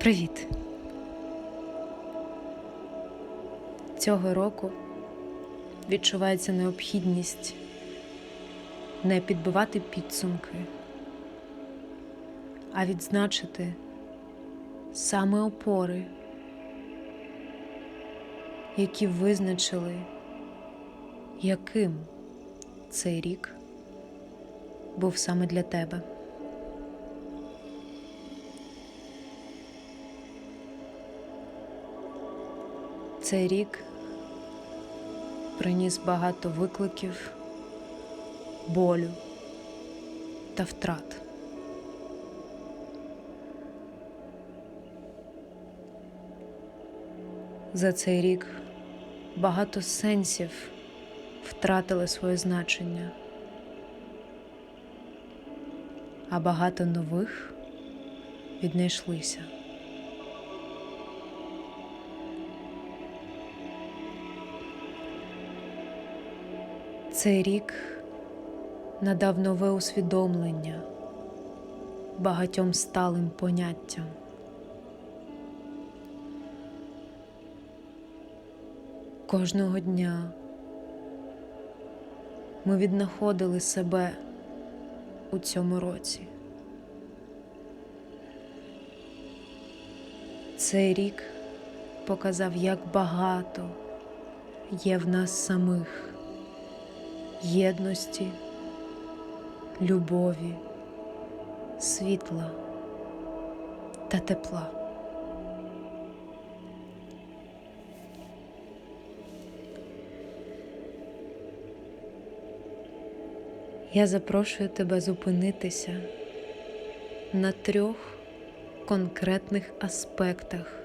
Привіт! Цього року відчувається необхідність не підбивати підсумки, а відзначити саме опори, які визначили, яким цей рік був саме для тебе. Цей рік приніс багато викликів, болю та втрат. За цей рік багато сенсів втратили своє значення, а багато нових віднайшлися. Цей рік надав нове усвідомлення багатьом сталим поняттям. Кожного дня ми віднаходили себе у цьому році. Цей рік показав, як багато є в нас самих єдності, любові, світла та тепла. Я запрошую тебе зупинитися на трьох конкретних аспектах,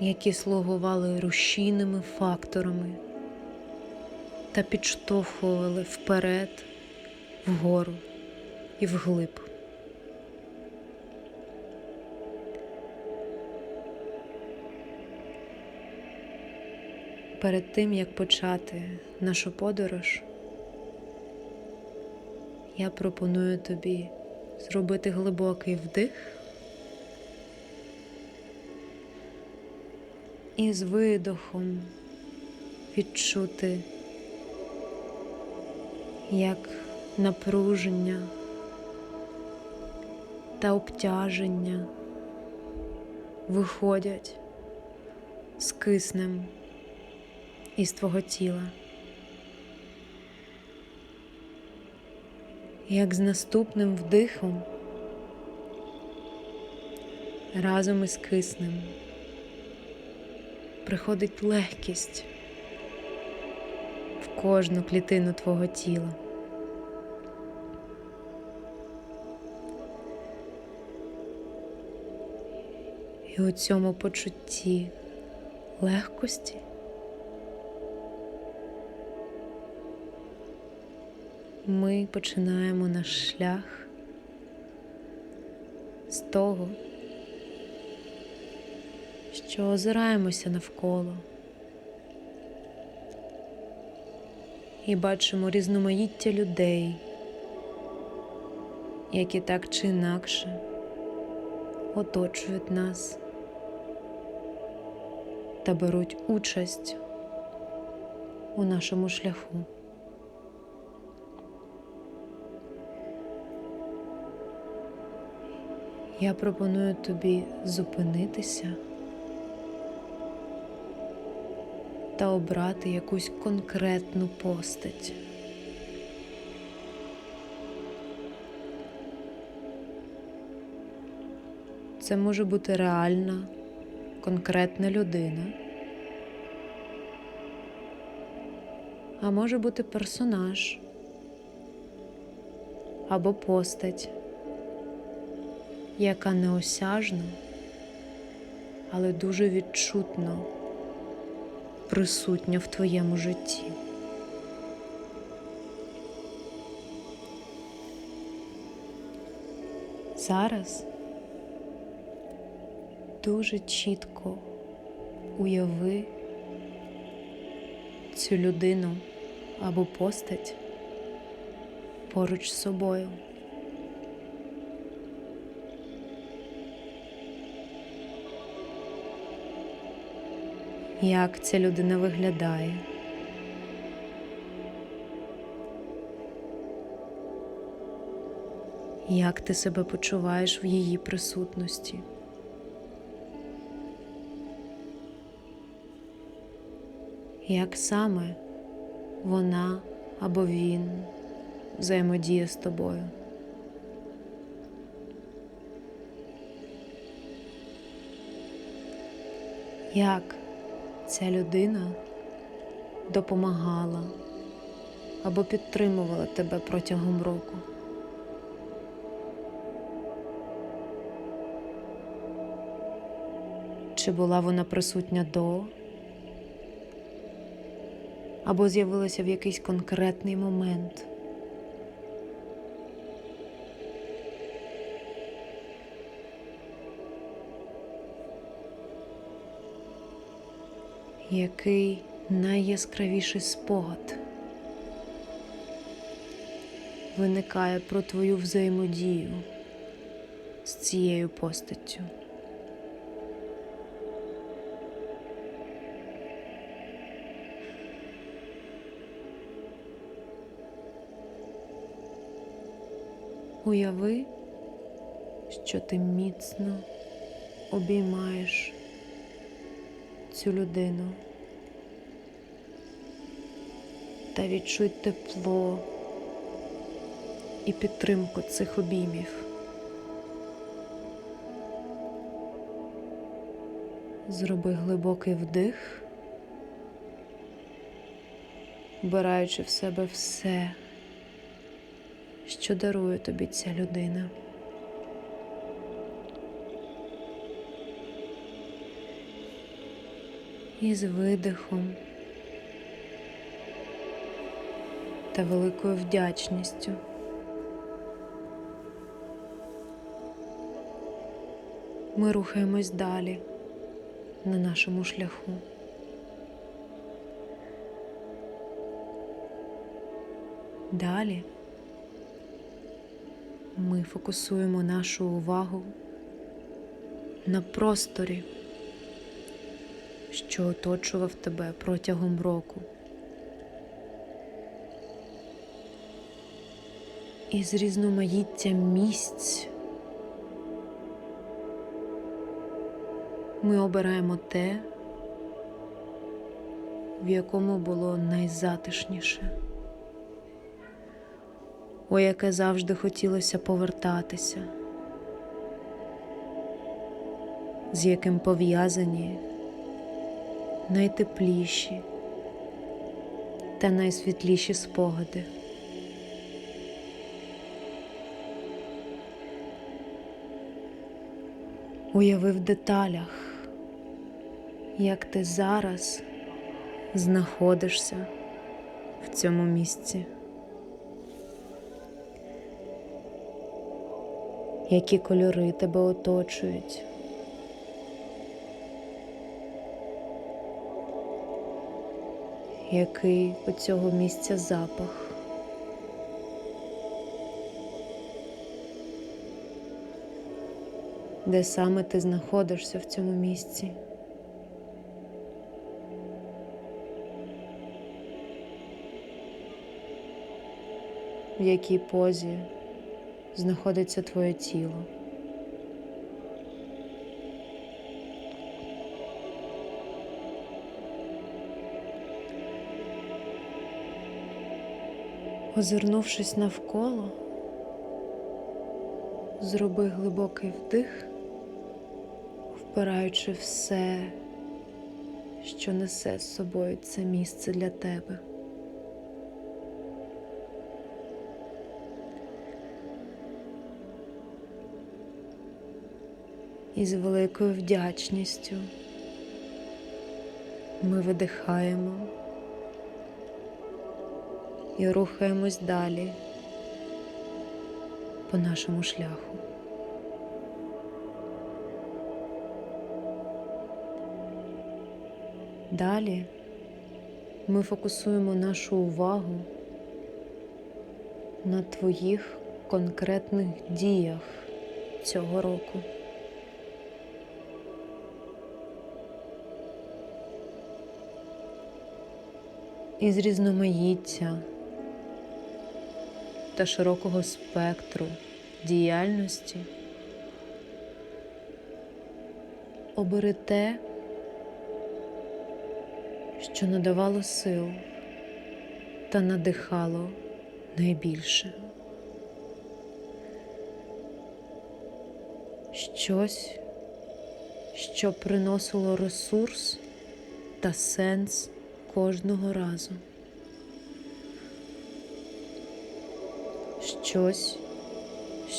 які слугували рушійними факторами та підштовхували вперед, вгору і вглиб. Перед тим як почати нашу подорож, я пропоную тобі зробити глибокий вдих і з видохом відчути як напруження та обтяження виходять з киснем із твого тіла. Як з наступним вдихом разом із киснем приходить легкість в кожну клітину твого тіла. І у цьому почутті легкості? Ми починаємо наш шлях з того, що озираємося навколо і бачимо різноманіття людей, які так чи інакше оточують нас та беруть участь у нашому шляху. Я пропоную тобі зупинитися та обрати якусь конкретну постать. Це може бути реальна, конкретна людина, а може бути персонаж або постать, яка неосяжно, але дуже відчутно присутня в твоєму житті. Зараз дуже чітко уяви цю людину або постать поруч з собою. Як ця людина виглядає? Як ти себе почуваєш в її присутності? Як саме вона або він взаємодіє з тобою? Як ця людина допомагала або підтримувала тебе протягом року? Чи була вона присутня до? Або з'явилася в якийсь конкретний момент? Який найяскравіший спогад виникає про твою взаємодію з цією постаттю? Уяви, що ти міцно обіймаєш цю людину та відчуй тепло і підтримку цих обіймів. Зроби глибокий вдих, вбираючи в себе все що дарує тобі ця людина. І з видихом та великою вдячністю. Ми рухаємось далі на нашому шляху. Далі ми фокусуємо нашу увагу на просторі, що оточував тебе протягом року. І з різноманіттям місць ми обираємо те, в якому було найзатишніше у яке завжди хотілося повертатися, з яким пов'язані найтепліші та найсвітліші спогади. Уяви в деталях, як ти зараз знаходишся в цьому місці. Які кольори тебе оточують. Який у цього місця запах? Де саме ти знаходишся в цьому місці? В якій позі знаходиться твоє тіло. Озирнувшись навколо, зроби глибокий вдих, впираючи все, що несе з собою це місце для тебе. І з великою вдячністю ми видихаємо і рухаємось далі по нашому шляху. Далі ми фокусуємо нашу увагу на твоїх конкретних діях цього року. Із різноманіття та широкого спектру діяльності. Обери те, що надавало сил та надихало найбільше. Щось, що приносило ресурс та сенс кожного разу. Щось,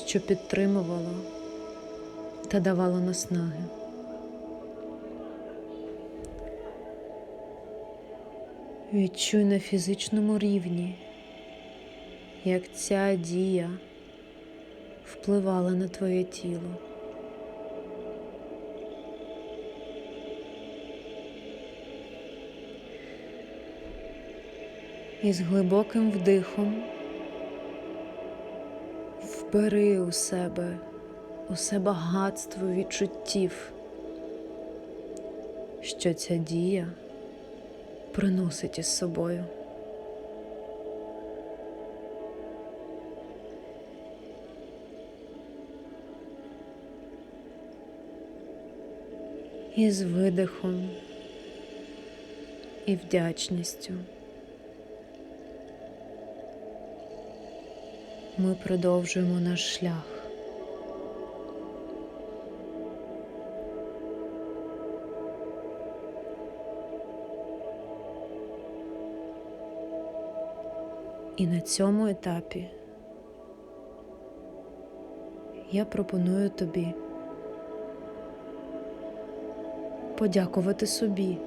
що підтримувало та давало наснаги. Відчуй на фізичному рівні, як ця дія впливала на твоє тіло. І з глибоким вдихом вбери у себе усе багатство відчуттів, що ця дія приносить із собою. І з видихом і вдячністю. Ми продовжуємо наш шлях. І на цьому етапі я пропоную тобі подякувати собі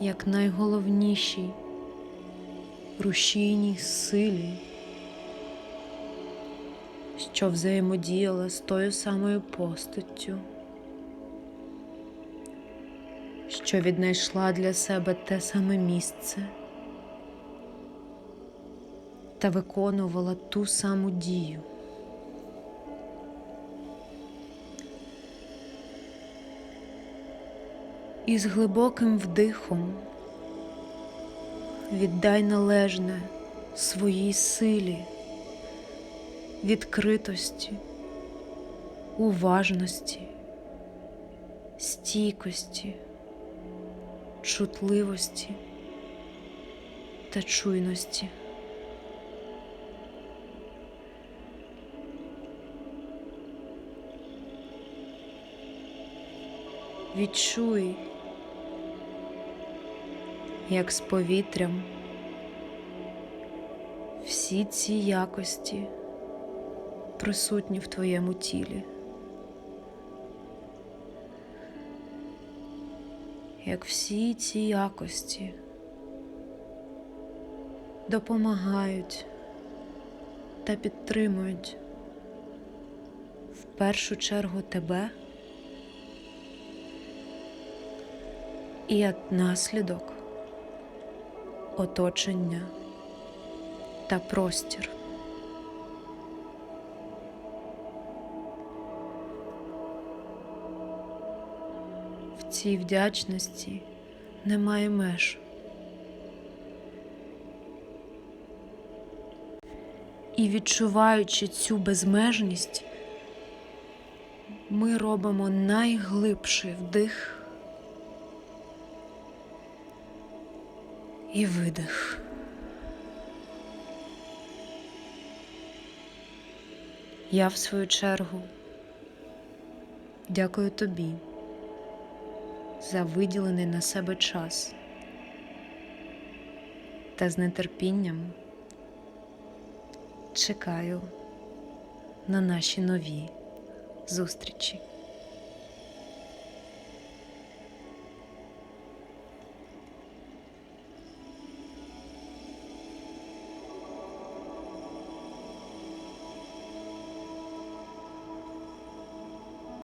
як найголовнішій рушійній силі, що взаємодіяла з тою самою постаттю, що віднайшла для себе те саме місце та виконувала ту саму дію. І з глибоким вдихом віддай належне своїй силі, відкритості, уважності, стійкості, чутливості та чуйності. Відчуй, як з повітрям всі ці якості присутні в твоєму тілі, як всі ці якості допомагають та підтримують в першу чергу тебе. І як наслідок оточення та простір. В цій вдячності немає меж. І відчуваючи цю безмежність, ми робимо найглибший вдих. І видих. Я, в свою чергу, дякую тобі за виділений на себе час та з нетерпінням чекаю на наші нові зустрічі.